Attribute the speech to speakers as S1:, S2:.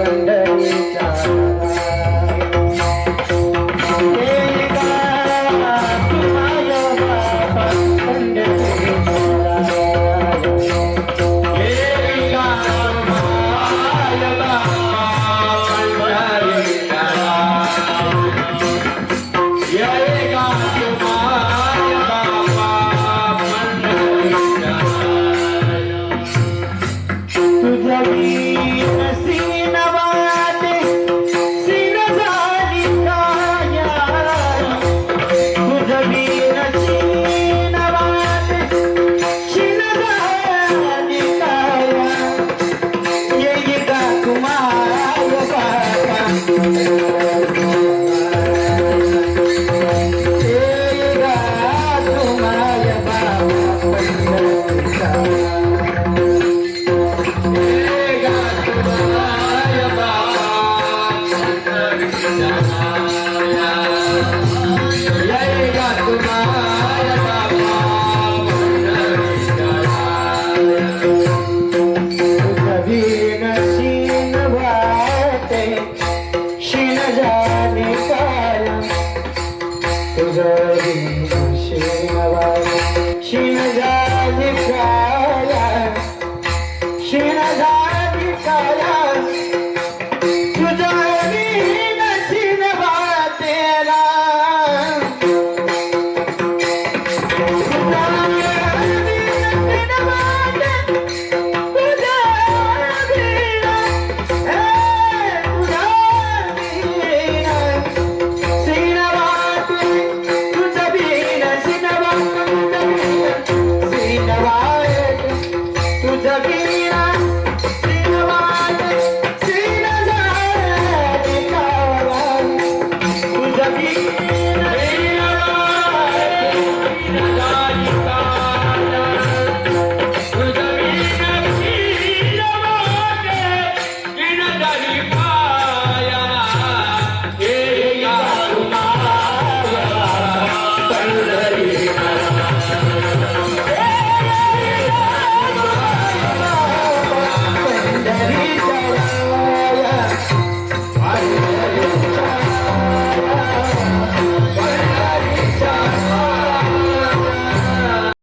S1: கண்டனிட்ட Música शिणा Thank you.